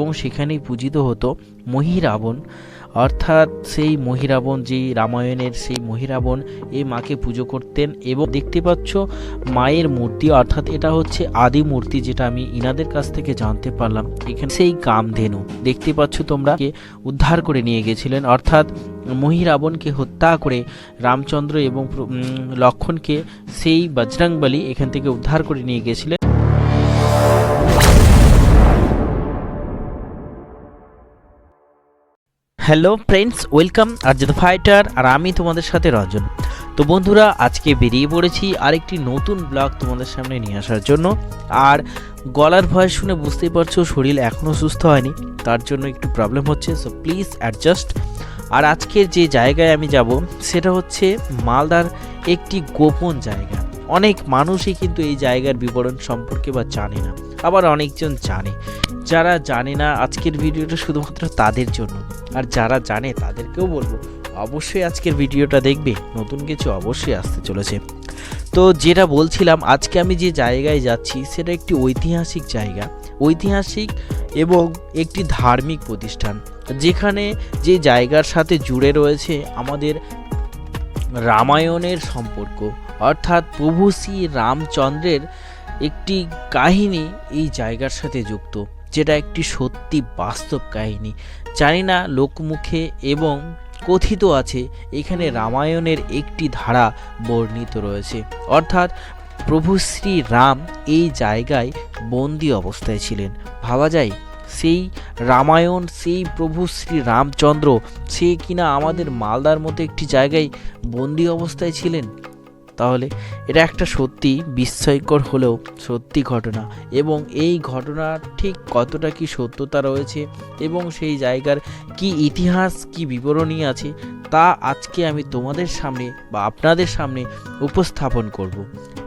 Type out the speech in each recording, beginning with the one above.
এবং সেখানেই পূজিত হতো মহিরাবণ। অর্থাৎ সেই মহিরাবণ, যেই রামায়ণের সেই মহিরাবণ, এই মাকে পুজো করতেন এবং দেখতে পাচ্ছ মায়ের মূর্তি, অর্থাৎ এটা হচ্ছে আদি মূর্তি যেটা আমি ইনাদের কাছ থেকে জানতে পারলাম। এখানে সেই কামধেনু দেখতে পাচ্ছ তোমরা, কে উদ্ধার করে নিয়ে গেছিলেন। অর্থাৎ মহিরাবণকে হত্যা করে রামচন্দ্র এবং লক্ষণকে সেই বজরংবলী এখান থেকে উদ্ধার করে নিয়ে গেছিলেন। হ্যালো ফ্রেন্ডস ওয়েলকাম আর দ্য ফাইটার আর আমি তোমাদের সাথে রঞ্জন। তো বন্ধুরা, আজকে বেরিয়ে পড়েছি আরেকটি নতুন ব্লগ তোমাদের সামনে নিয়ে আসার জন্য। আর গলার ভয়েস শুনে বুঝতেই পারছ, শরীর এখনও সুস্থ হয়নি, তার জন্য একটু প্রবলেম হচ্ছে সো প্লিজ অ্যাডজাস্ট আর আজকের যে জায়গায় আমি যাব, সেটা হচ্ছে মালদার একটি গোপন জায়গা। অনেক মানুষই কিন্তু এই জায়গার বিবরণ সম্পর্কে বা জানে না। আবার অনেকজন জানে। যারা জানে না আজকের ভিডিওটা শুধুমাত্র তাদের জন্য। আর যারা জানে তাদেরকেও বলব, অবশ্যই আজকের ভিডিওটা দেখবে, নতুন কিছু অবশ্যই আসতে চলেছে। তো যেটা বলছিলাম, আজকে আমি যে জায়গায় যাচ্ছি, সেটা একটি ঐতিহাসিক জায়গা। ঐতিহাসিক এবং একটি ধার্মিক প্রতিষ্ঠান, যেখানে যে জায়গার সাথে জুড়ে রয়েছে আমাদের রামায়ণের সম্পর্ক। অর্থাৎ প্রভু শ্রী রামচন্দ্রের একটি কাহিনী এই জায়গার সাথে যুক্ত, যেটা একটি সত্যি বাস্তব কাহিনী। জানি না লোকমুখে এবং কথিত আছে, এখানে রামায়ণের একটি ধারা বর্ণিত রয়েছে। অর্থাৎ প্রভু শ্রী রাম এই জায়গায় বন্দি অবস্থায় ছিলেন। ভাবা যায়, সেই রামায়ণ, সেই প্রভু শ্রী রামচন্দ্র সে কিনা আমাদের মালদার মতো একটি জায়গায় বন্দি অবস্থায় ছিলেন? তাহলে এটা একটা সত্যি বিস্ময়কর হলেও সত্যি ঘটনা। এবং এই ঘটনার ঠিক কতটা কি সত্যতা রয়েছে এবং সেই জায়গার কি ইতিহাস, কি বিবরণী আছে, তা আজকে আমি তোমাদের সামনে বা আপনাদের সামনে উপস্থাপন করব।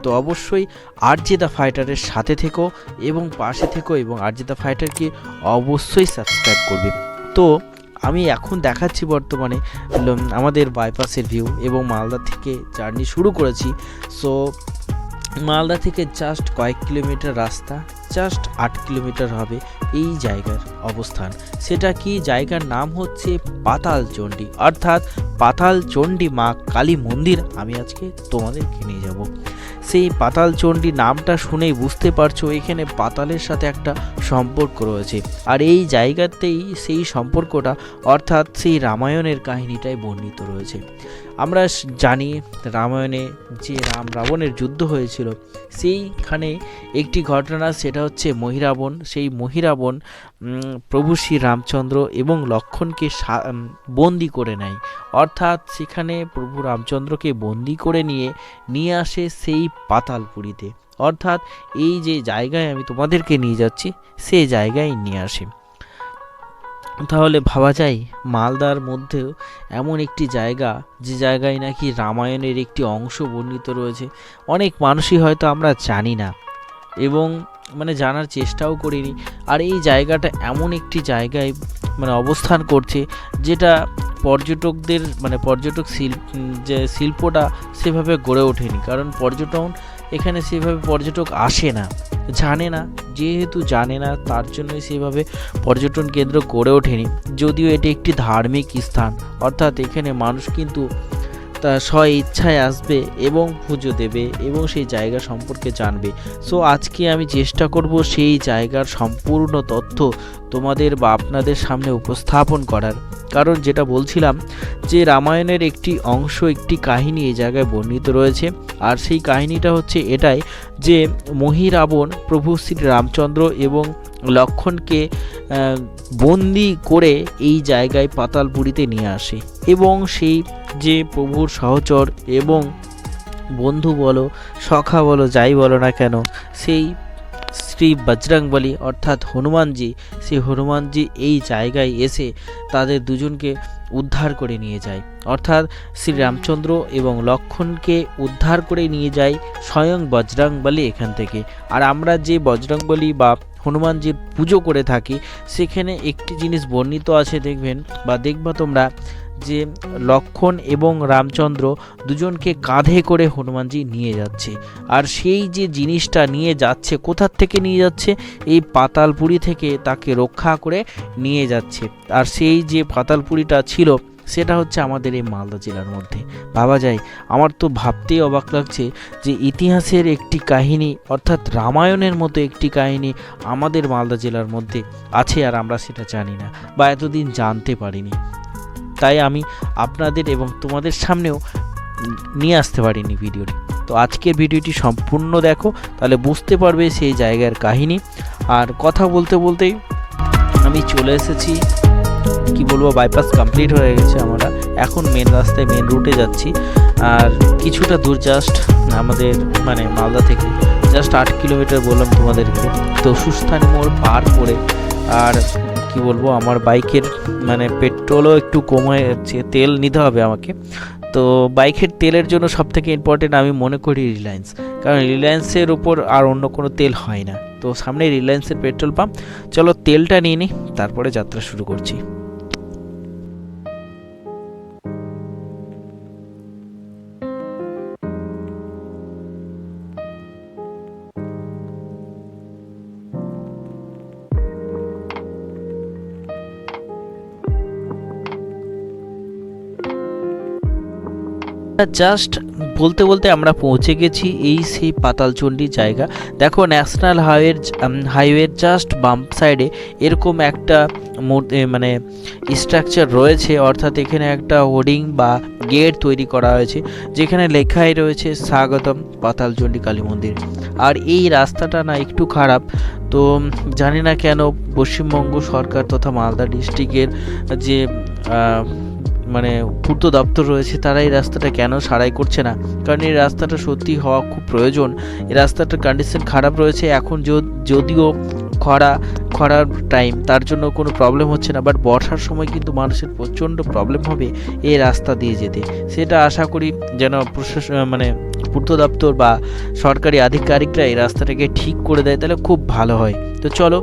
তো অবশ্যই আরজেদা ফাইটারের সাথে থেকো এবং পাশে থেকো এবং আরজেদা ফাইটারকে অবশ্যই সাবস্ক্রাইব করবে। তো আমি এখন দেখাচ্ছি বর্তমানে আমাদের বাইপাসের ভিউ এবং মালদা থেকে জার্নি শুরু করেছি। সো মালদা থেকে জাস্ট কয়েক কিলোমিটার রাস্তা জাস্ট আট কিলোমিটার হবে এই জায়গার অবস্থান। সেটা কি জায়গার নাম হচ্ছে পাতাল চণ্ডী অর্থাৎ পাতাল চণ্ডী মা কালী মন্দির আমি আজকে তোমাদেরকে নিয়ে যাব। সেই পাতাল চণ্ডী নামটা শুনেই বুঝতে পারছ, এখানে পাতালের সাথে একটা সম্পর্ক রয়েছে। আর এই জায়গাতেই সেই সম্পর্কটা, অর্থাৎ সেই রামায়ণের কাহিনীটাই বর্ণিত রয়েছে। আমরা জানি রামায়ণে যে রাম রাবণের যুদ্ধ হয়েছিল, সেইখানে একটি ঘটনা সেটা হচ্ছে মহিরাবণ। সেই মহিরাবণ প্রভু শ্রী রামচন্দ্র এবং লক্ষণকে সা- বন্দি করে নেয়। অর্থাৎ সেখানে প্রভু রামচন্দ্রকে বন্দি করে নিয়ে নিয়ে আসে সেই পাতালপুরীতে। অর্থাৎ এই যে জায়গায় আমি তোমাদেরকে নিয়ে যাচ্ছি সেই জায়গায় নিয়ে আসে। তাহলে ভাবা যায়, মালদার মধ্যেও এমন একটি জায়গা, যে জায়গায় নাকি রামায়ণের একটি অংশ বর্ণিত রয়েছে। অনেক মানুষই হয়তো আমরা জানি না। এবং মানে জানার চেষ্টাও করিনি। আর এই জায়গাটা এমন একটি জায়গায় মানে অবস্থান করছে, যেটা পর্যটকদের মানে পর্যটক শিল্প, যে শিল্পটা সেভাবে গড়ে ওঠেনি। কারণ পর্যটন, এখানে সেভাবে পর্যটক আসে না। জানে না, যেহেতু জানে না, তার জন্যই সেভাবে পর্যটন কেন্দ্র গড়ে ওঠেনি। যদিও এটি একটি ধার্মিক স্থান, অর্থাৎ এখানে মানুষ কিন্তু তা স্ব ইচ্ছায় আসবে এবং পুজো দেবে এবং সেই জায়গা সম্পর্কে জানবে। সো আজকে আমি চেষ্টা করব সেই জায়গার সম্পূর্ণ তথ্য তোমাদের বা আপনাদের সামনে উপস্থাপন করার। কারণ যেটা বলছিলাম যে রামায়ণের একটি অংশ, একটি কাহিনী এই জায়গায় বর্ণিত রয়েছে। আর সেই কাহিনীটা হচ্ছে এটাই যে মহিরাবণ প্রভু শ্রী রামচন্দ্র এবং লক্ষণকে বন্দি করে এই জায়গায় পাতালপুরীতে নিয়ে আসে। এবং সেই যে প্রভুর সহচর এবং বন্ধু বলো, সখা বলো, যাই বলো না কেন, সেই শ্রী বজরংবলী অর্থাৎ হনুমানজি সেই হনুমানজি এই জায়গায় এসে তাদের দুজনকে উদ্ধার করে নিয়ে যায়। অর্থাৎ শ্রী রামচন্দ্র এবং লক্ষণকে উদ্ধার করে নিয়ে যায় স্বয়ং বজরংবলী এখান থেকে। আর আমরা যে বজরংবলী বা হনুমানজির পুজো করে থাকি, সেখানে একটি জিনিস বর্ণিত আছে, দেখবেন বা দেখবা তোমরা যে লক্ষণ এবং রামচন্দ্র দুজনকে কাঁধে করে হনুমানজি নিয়ে যাচ্ছে। আর সেই যে জিনিসটা নিয়ে যাচ্ছে, কোথার থেকে নিয়ে যাচ্ছে? এই পাতালপুরি থেকে তাকে রক্ষা করে নিয়ে যাচ্ছে। আর সেই যে পাতালপুরিটা ছিল, সেটা হচ্ছে আমাদের এই মালদা জেলার মধ্যে। ভাবা যায়, আমার তো ভাবতেই অবাক লাগছে যে ইতিহাসের একটি কাহিনী, অর্থাৎ রামায়ণের মতো একটি কাহিনী আমাদের মালদা জেলার মধ্যে আছে আর আমরা সেটা জানি না বা এতদিন জানতে পারিনি। তাই আমি আপনাদের এবং তোমাদের সামনেও নিয়ে আসতে পারিনি ভিডিওটি। তো আজকের ভিডিওটি সম্পূর্ণ দেখো, তাহলে বুঝতে পারবে সেই জায়গার কাহিনী। আর কথা বলতে বলতেই আমি চলে এসেছি, কি বলব বাইপাস কমপ্লিট হয়ে গেছে আমরা। এখন মেন রাস্তায় মেন রুটে যাচ্ছি। আর কিছুটা দূর জাস্ট আমাদের মানে মালদা থেকে জাস্ট আট কিলোমিটার বললাম তোমাদেরকে। তো সুস্থানী মোড় পার করে আর কি বলব, আমার বাইকের মানে পেট্রোলও একটু কমে যাচ্ছে, তেল নিতে হবে আমাকে। তো বাইকের তেলের জন্য সব থেকে ইম্পর্টেন্ট আমি মনে করি রিলায়েন্স। কারণ রিলায়েন্সের উপর আর অন্য কোনো তেল হয় না। তো সামনে রিলায়েন্সের পেট্রোল পাম্প। চলো তেলটা নিয়ে নিই তারপরে যাত্রা শুরু করছি। জাস্ট বলতে বলতে আমরা পৌঁছে গেছি এই সেই পাতালচণ্ডী জায়গা। দেখো ন্যাশনাল হাইওয়ের হাইওয়ের জাস্ট বাম সাইডে এরকম একটা মানে স্ট্রাকচার রয়েছে, অর্থাৎ এখানে একটা হোর্ডিং বা গেট তৈরি করা হয়েছে, যেখানে লেখাই রয়েছে, স্বাগতম পাতালচণ্ডী কালী মন্দির। আর এই রাস্তাটা না একটু খারাপ, তো জানি না কেন পশ্চিমবঙ্গ সরকার তথা মালদা ডিস্ট্রিক্টের যে মানে পূর্ত দপ্তর রয়েছে, তারা এই রাস্তাটা কেন সারাই করছে না? কারণ এই রাস্তাটা সত্যি হওয়া খুব প্রয়োজন। এই রাস্তাটার কন্ডিশন খারাপ রয়েছে, এখন যদিও খরা, খরার টাইম তার জন্য কোনো প্রবলেম হচ্ছে না। বাট বর্ষার সময় কিন্তু মানুষের প্রচণ্ড প্রবলেম হবে এই রাস্তা দিয়ে যেতে। সেটা আশা করি যেন প্রশাসন মানে পূর্ত দপ্তর বা সরকারি আধিকারিকরা এই রাস্তাটাকে ঠিক করে দেয়, তাহলে খুব ভালো হয়। তো চলো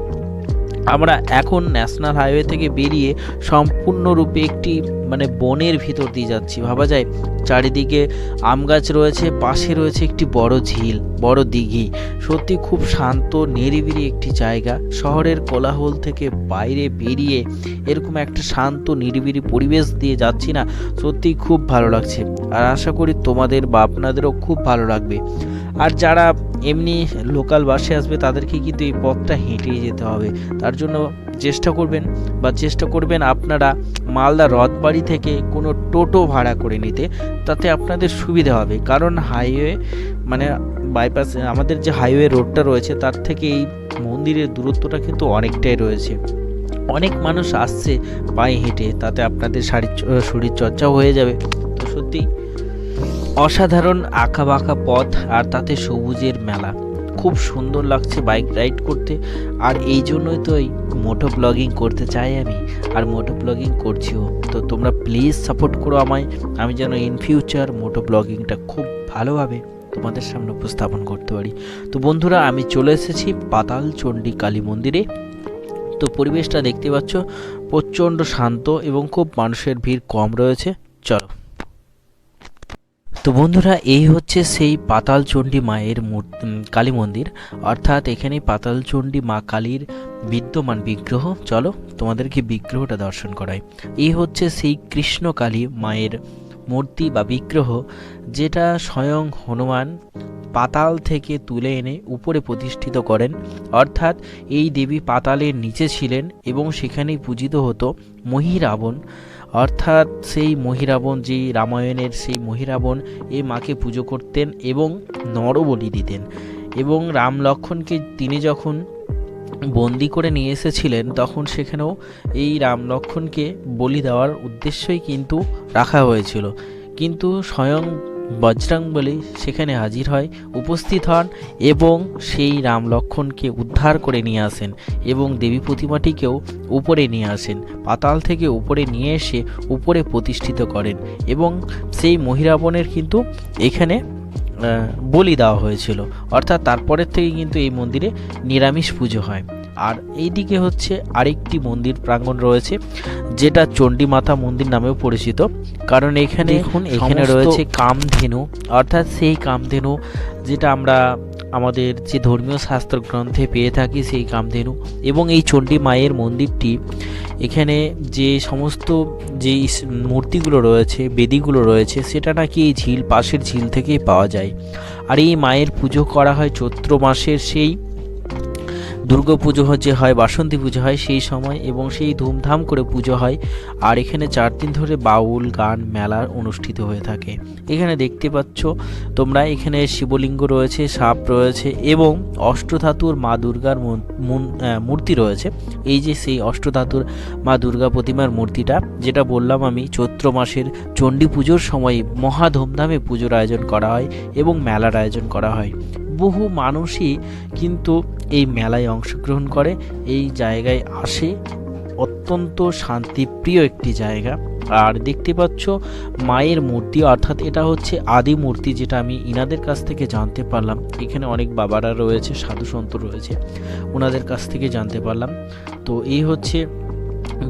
আমরা এখন ন্যাশনাল হাইওয়ে থেকে বেরিয়ে সম্পূর্ণরূপে একটি মানে বনের ভিতর দিয়ে যাচ্ছি। ভাবা যায় চারিদিকে আম গাছ রয়েছে, পাশে রয়েছে একটি বড় ঝিল, বড় দিঘি। সত্যি খুব শান্ত, নিরিবিলি একটি জায়গা। শহরের কোলাহল থেকে বাইরে বেরিয়ে এরকম একটা শান্ত, নিরিবিলি পরিবেশ দিয়ে যাচ্ছি না। সত্যি খুব ভালো লাগছে। আর আশা করি তোমাদের বা আপনাদেরও খুব ভালো লাগবে। আর যারা এমনি লোকাল বাসে আসবে, তাদেরকে কিন্তু এই পথটা হেঁটেই যেতে হবে। তার জন্য চেষ্টা করবেন বা চেষ্টা করবেন আপনারা মালদা রথবাড়ি থেকে কোনো টোটো ভাড়া করে নিতে। তাতে আপনাদের সুবিধা হবে। কারণ হাইওয়ে মানে বাইপাস আমাদের যে হাইওয়ে রোডটা রয়েছে, তার থেকে এই মন্দিরের দূরত্বটা কিন্তু অনেকটাই রয়েছে। অনেক মানুষ আসছে পায়ে হেঁটে, তাতে আপনাদের শারীর শরীর চর্চাও হয়ে যাবে। তো সত্যি অসাধারণ আঁকা বাঁকা পথ আর তাতে সবুজের মেলা। খুব সুন্দর লাগছে বাইক রাইড করতে। আর এই জন্যই তো এই মোটো ব্লগিং করতে চাই আমি। আর মোটো ব্লগিং করছিও। তো তোমরা প্লিজ সাপোর্ট করো আমায়। আমি যেন ইন ফিউচার মোটো ব্লগিংটা খুব ভালোভাবে তোমাদের সামনে উপস্থাপন করতে পারি। তো বন্ধুরা, আমি চলে এসেছি পাতাল চণ্ডী কালী মন্দিরে। তো পরিবেশটা দেখতে পাচ্ছ, প্রচণ্ড শান্ত এবং খুব মানুষের ভিড় কম রয়েছে। চলো। তো বন্ধুরা, এই হচ্ছে সেই পাতালচণ্ডী মায়ের মূর্তি কালী মন্দির। অর্থাৎ এখানে পাতালচণ্ডী মা কালীর বিদ্যমান বিগ্রহ। চলো তোমাদেরকে বিগ্রহটা দর্শন করাই। এই হচ্ছে সেই কৃষ্ণকালী মায়ের মূর্তি বা বিগ্রহ, যেটা স্বয়ং হনুমান পাতাল থেকে তুলে এনে উপরে প্রতিষ্ঠিত করেন। অর্থাৎ এই দেবী পাতালের নিচে ছিলেন এবং সেখানেই পূজিত হতো মহিরাবণ। অর্থাৎ সেই মহিরাবণ যে রামায়ণের সেই মহিরাবণ এ মাকে পুজো করতেন এবং নরবলি দিতেন। এবং রাম লক্ষণকে তিনি যখন বন্দি করে নিয়ে এসেছিলেন, তখন সেখানেও এই রাম লক্ষণকে বলি দেওয়ার উদ্দেশ্যই কিন্তু রাখা হয়েছিল। কিন্তু স্বয়ং বজরংবলী সেখানে হাজির হয়, উপস্থিত হন এবং সেই রাম লক্ষণকে উদ্ধার করে নিয়ে আসেন এবং দেবী প্রতিমাটিকেও উপরে নিয়ে আসেন, পাতাল থেকে উপরে নিয়ে এসে উপরে প্রতিষ্ঠিত করেন এবং সেই মহিরাবণের কিন্তু এখানে বলি দেওয়া হয়েছিল। অর্থাৎ তারপরের থেকে কিন্তু এই মন্দিরে নিরামিষ পুজো হয়। আর এইদিকে হচ্ছে আরেকটি মন্দির প্রাঙ্গণ রয়েছে যেটা চণ্ডী মাতা মন্দির নামেও পরিচিত। কারণ এখানে এখন এখানে রয়েছে কামধেনু অর্থাৎ সেই কামধেনু যেটা আমরা আমাদের যে ধর্মীয় শাস্ত্র গ্রন্থে পেয়ে থাকি সেই কামধেনু। এবং এই চণ্ডী মায়ের মন্দিরটি এখানে যে সমস্ত যে মূর্তিগুলো রয়েছে বেদিগুলো রয়েছে সেটা নাকি এই ঝিল পাশের ঝিল থেকেই পাওয়া যায়। আর এই মায়ের পুজো করা হয় চৈত্র মাসের সেই দুর্গা পুজো যে হয়, বাসন্তী পুজো হয় সেই সময় এবং সেই ধুমধাম করে পুজো হয়। আর এখানে চার দিন ধরে বাউল, গান, মেলা অনুষ্ঠিত হয়ে থাকে। এখানে দেখতে পাচ্ছ তোমরা, এখানে শিবলিঙ্গ রয়েছে, সাপ রয়েছে এবং অষ্টধাতুর মা দুর্গার মূর্তি রয়েছে। এই যে সেই অষ্টধাতুর মা দুর্গা প্রতিমার মূর্তিটা, যেটা বললাম আমি, চৈত্র মাসের চণ্ডী পুজোর সময় মহা ধুমধামে পুজোর আয়োজন করা হয় এবং মেলার আয়োজন করা হয়। বহু মানুষই কিন্তু এই মেলায় অংশগ্রহণ করে, এই জায়গায় আসে। অত্যন্ত শান্তিপ্রিয় একটি জায়গা। আর দেখতে পাচ্ছ, মায়ের মূর্তি, অর্থাৎ এটা হচ্ছে আদি মূর্তি যেটা আমি ইনাদের কাছ থেকে জানতে পারলাম। এখানে অনেক বাবারা রয়েছে, সাধু সন্ত রয়েছে ওনাদের কাছ থেকে জানতে পারলাম। তো এই হচ্ছে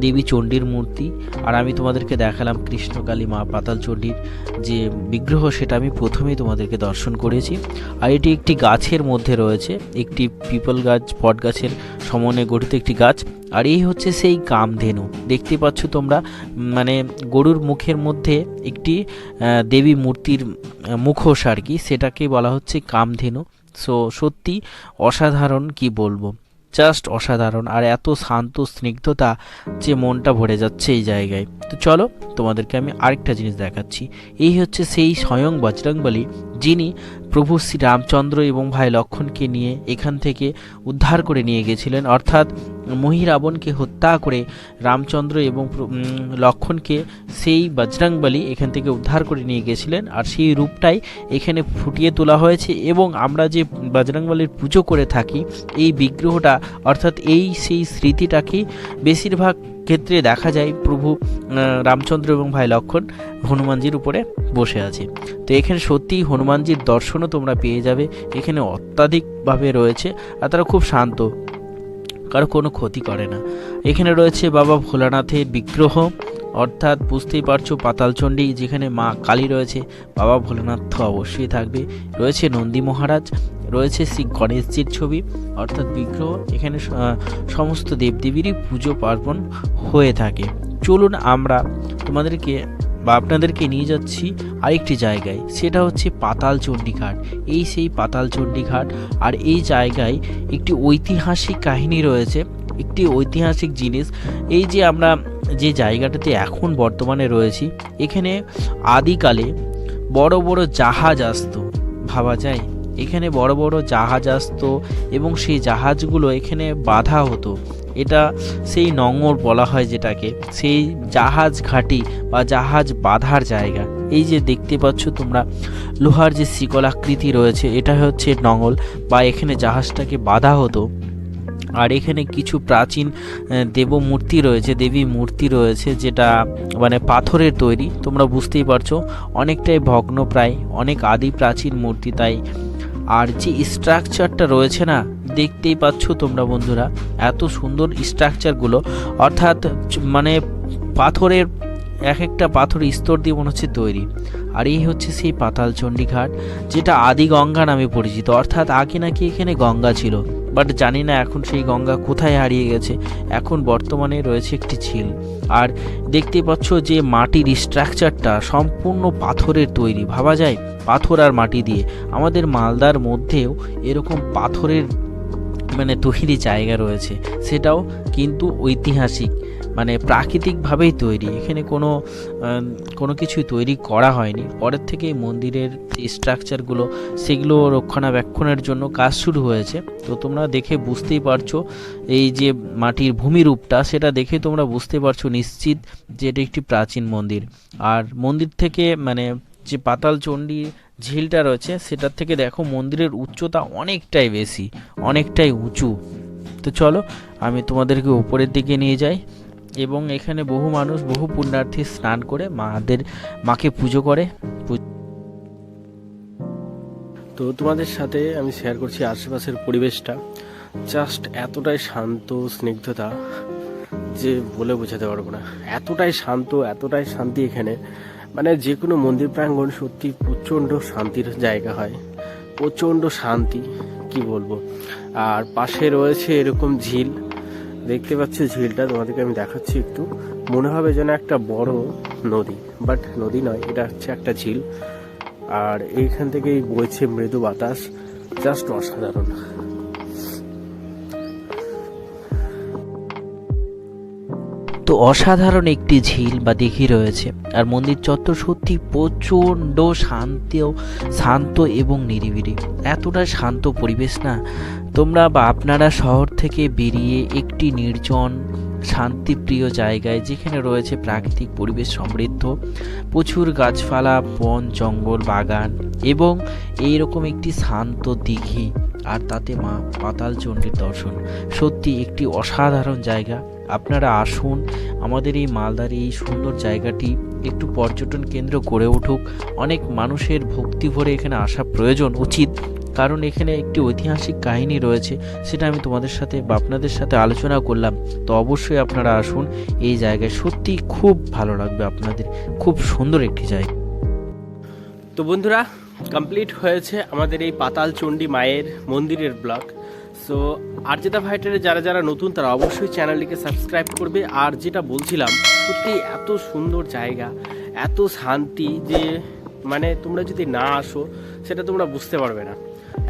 দেবী চণ্ডীর মূর্তি, আর আমি তোমাদেরকে দেখালাম কৃষ্ণকালী মা পাতাল চণ্ডীর যে বিগ্রহ, সেটা আমি প্রথমেই তোমাদেরকে দর্শন করেছি। আর এটি একটি গাছের মধ্যে রয়েছে, একটি পিপল গাছ বট গাছের সমন্বয়ে গঠিত একটি গাছ, আর এই হচ্ছে সেই কামধেনু। দেখতে পাচ্ছ তোমরা মানে গরুর মুখের মধ্যে একটি দেবী মূর্তির মুখোশ আর কি, সেটাকে বলা হচ্ছে কামধেনু। সো সত্যি অসাধারণ কি বলব। জাস্ট অসাধারণ আর এত শান্ত, স্নিগ্ধতা যে মনটা ভরে যাচ্ছে এই জায়গায়। তো চলো তোমাদেরকে আমি আরেকটা জিনিস দেখাচ্ছি। এই হচ্ছে সেই স্বয়ং বজরংবলী যিনি প্রভু শ্রী রামচন্দ্র এবং ভাই লক্ষণকে নিয়ে এখান থেকে উদ্ধার করে নিয়ে গেছিলেন, অর্থাৎ মহিরাবণকে হত্যা করে রামচন্দ্র এবং লক্ষণকে সেই বজরংবলী এখান থেকে উদ্ধার করে নিয়ে গেছিলেন। আর সেই রূপটাই এখানে ফুটিয়ে তোলা হয়েছে এবং আমরা যে বজরংবলীর পুজো করে থাকি, এই বিগ্রহটা, অর্থাৎ এই সেই স্মৃতিটাকেই বেশিরভাগ ক্ষেত্রে দেখা যায় প্রভু রামচন্দ্র এবং ভাই লক্ষণ হনুমানজির উপরে বসে আছে। তো এখানে সত্যিই হনুমানজির দর্শনও তোমরা পেয়ে যাবে। এখানে অত্যাধিকভাবে রয়েছে আর তারা খুব শান্ত। কারও কোনো ক্ষতি করে না। এখানে রয়েছে বাবা ভোলানাথের বিগ্রহ। অর্থাৎ বুঝতেই পারছ পাতালচণ্ডী যেখানে মা কালী রয়েছে, বাবা ভোলানাথ তো অবশ্যই থাকবে। রয়েছে নন্দী মহারাজ। রয়েছে শ্রী গণেশজির ছবি, অর্থাৎ বিগ্রহ এখানে সমস্ত দেবদেবীরই পুজো পার্বণ হয়ে থাকে। চলুন আমরা তোমাদেরকে বা আপনাদেরকে নিয়ে যাচ্ছি আরেকটি জায়গায়, সেটা হচ্ছে পাতাল চণ্ডীঘাট। এই সেই পাতাল চণ্ডীঘাট, আর এই জায়গায় একটি ঐতিহাসিক কাহিনী রয়েছে, একটি ঐতিহাসিক জিনিস। এই যে আমরা যে জায়গাটাতে এখন বর্তমানে রয়েছি, এখানে আদিকালে বড় বড় জাহাজ আসতো, ভাবা যায়? এখানে বড় বড় জাহাজ আসতো এবং সেই জাহাজগুলো এখানে বাধা হতো। এটা সেই নঙর বলা হয় যেটাকে। সেই জাহাজ ঘাঁটি বা জাহাজ বাঁধার জায়গা। এই যে দেখতে পাচ্ছ তোমরা, লোহার যে শিকল আকৃতি রয়েছে, এটা হচ্ছে নঙল বা এখানে জাহাজটাকে বাঁধা হতো। আর এখানে কিছু প্রাচীন দেব মূর্তি রয়েছে, দেবী মূর্তি রয়েছে, যেটা মানে পাথরের তৈরি। তোমরা বুঝতেই পারছ, অনেকটাই ভগ্ন প্রায়, অনেক আদি প্রাচীন মূর্তি তাই আর যে স্ট্রাকচারটা রয়েছে না, দেখতেই পাচ্ছ তোমরা বন্ধুরা, এত সুন্দর স্ট্রাকচারগুলো অর্থাৎ মানে পাথরের এক একটা পাথর স্তর দিয়ে মনে হচ্ছে তৈরি। আর এই হচ্ছে সেই পাতাল চণ্ডীঘাট, যেটা আদি গঙ্গা নামে পরিচিত। অর্থাৎ আগে নাকি এখানে গঙ্গা ছিল বাট জানি না এখন সেই গঙ্গা কোথায় হারিয়ে গেছে। এখন বর্তমানে রয়েছে একটি ঝিল। আর দেখতে পাচ্ছ যে মাটির স্ট্রাকচারটা সম্পূর্ণ পাথরের তৈরি, ভাবা যায়? পাথর আর মাটি দিয়ে। আমাদের মালদার মধ্যেও এরকম পাথরের মানে তৈরি জায়গা রয়েছে। সেটাও কিন্তু ঐতিহাসিক মানে প্রাকৃতিকভাবেই তৈরি। এখানে কোনো কোনো কিছুই তৈরি করা হয়নি। পরের থেকে মন্দিরের স্ট্রাকচারগুলো সেগুলো রক্ষণাবেক্ষণের জন্য কাজ শুরু হয়েছে। তো তোমরা দেখে বুঝতেই পারছ, এই যে মাটির ভূমিরূপটা, সেটা দেখে তোমরা বুঝতে পারছ নিশ্চিত যে এটি একটি প্রাচীন মন্দির। আর মন্দির থেকে মানে যে পাতাল চণ্ডী ঝিলটা রয়েছে, সেটার থেকে দেখো মন্দিরের উচ্চতা অনেকটাই বেশি, অনেকটাই উঁচু। তো চলো, আমি তোমাদেরকে উপরের দিকে নিয়ে যাই এবং এখানে বহু মানুষ, বহু পুণ্যার্থী স্নান করে মাদের, মাকে পুজো করে। তো তোমাদের সাথে আমি শেয়ার করছি আশেপাশের পরিবেশটা। জাস্ট এতটাই শান্ত, স্নিগ্ধতা যে বলে বোঝাতে পারব না। এতটাই শান্ত, এতটাই শান্তি এখানে। মানে যে কোনো মন্দির প্রাঙ্গণ সত্যি প্রচণ্ড শান্তির জায়গা হয়। প্রচণ্ড শান্তি, কি বলব? আর পাশে রয়েছে এরকম ঝিল। দেখতে পাচ্ছি ঝিলটা, তোমাদেরকে আমি দেখাচ্ছি একটু। মনে হবে যেন একটা বড় নদী, বাট নদী নয়, এটা হচ্ছে একটা ঝিল। আর এইখান থেকেই বইছে মৃদু বাতাস, জাস্ট অসাধারণ। তো অসাধারণ একটি ঝিল বা দিঘি রয়েছে। আর মন্দির চত্বর সত্যি প্রচণ্ড শান্ত শান্ত এবং নিরিবিলি। এতটা শান্ত পরিবেশ না? তোমরা বা আপনারা শহর থেকে বেরিয়ে একটি নির্জন, শান্তিপ্রিয় জায়গায়, যেখানে রয়েছে প্রাকৃতিক পরিবেশ সমৃদ্ধ, প্রচুর গাছপালা, বন, জঙ্গল, বাগান এবং এইরকম একটি শান্ত দিঘি। আর তাতে মা পাতাল চণ্ডীর দর্শন। সত্যি একটি অসাধারণ জায়গা। আপনারা আসুন, আমাদের এই মালদার এই সুন্দর জায়গাটি একটু পর্যটন কেন্দ্র গড়ে উঠুক। অনেক মানুষের ভক্তি ভরে এখানে আসা প্রয়োজন উচিত, কারণ এখানে একটি ঐতিহাসিক কাহিনী রয়েছে, সেটা আমি তোমাদের সাথে বা আপনাদের সাথে আলোচনা করলাম। তো অবশ্যই আপনারা আসুন, এই জায়গায় সত্যি খুব ভালো লাগবে আপনাদের, খুব সুন্দর একটি জায়গা। তো বন্ধুরা কমপ্লিট হয়েছে আমাদের এই পাতাল চণ্ডী মায়ের মন্দিরের ব্লগ সো আরজেদা ফাইটারে যারা যারা নতুন, তারা অবশ্যই চ্যানেলটিকে সাবস্ক্রাইব করবে। আর যেটা বলছিলাম, সত্যি এত সুন্দর জায়গা, এত শান্তি যে মানে তোমরা যদি না আসো, সেটা তোমরা বুঝতে পারবে না।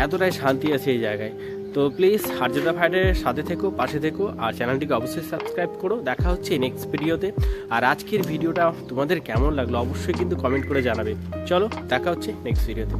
এতটাই শান্তি আছে এই জায়গায়। তো প্লিজ হারজেদা ফাইটারের সাথে থেকো, পাশে থেকো, আর চ্যানেলটিকে অবশ্যই সাবস্ক্রাইব করো। দেখা হচ্ছে নেক্সট ভিডিওতে আর আজকের ভিডিওটা তোমাদের কেমন লাগল, অবশ্যই কিন্তু কমেন্ট করে জানাবে। চলো, দেখা হচ্ছে নেক্সট ভিডিওতে